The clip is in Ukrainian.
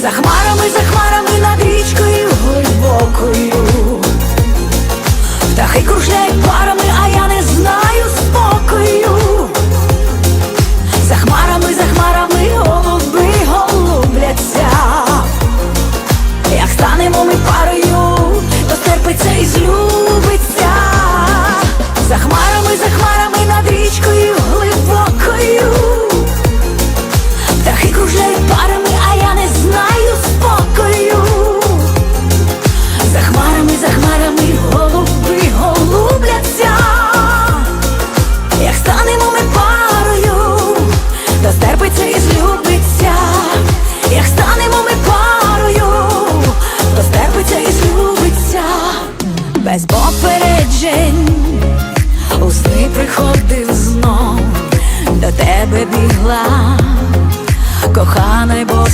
За хмарами, за хмарами над річкою глибокою. Птахи кружляють парами, а я не знаю спокою. За хмарами, за хмарами голуби голубляться. Як станемо ми парою попереджень, у сни приходив знов, до тебе бігла, коханий бо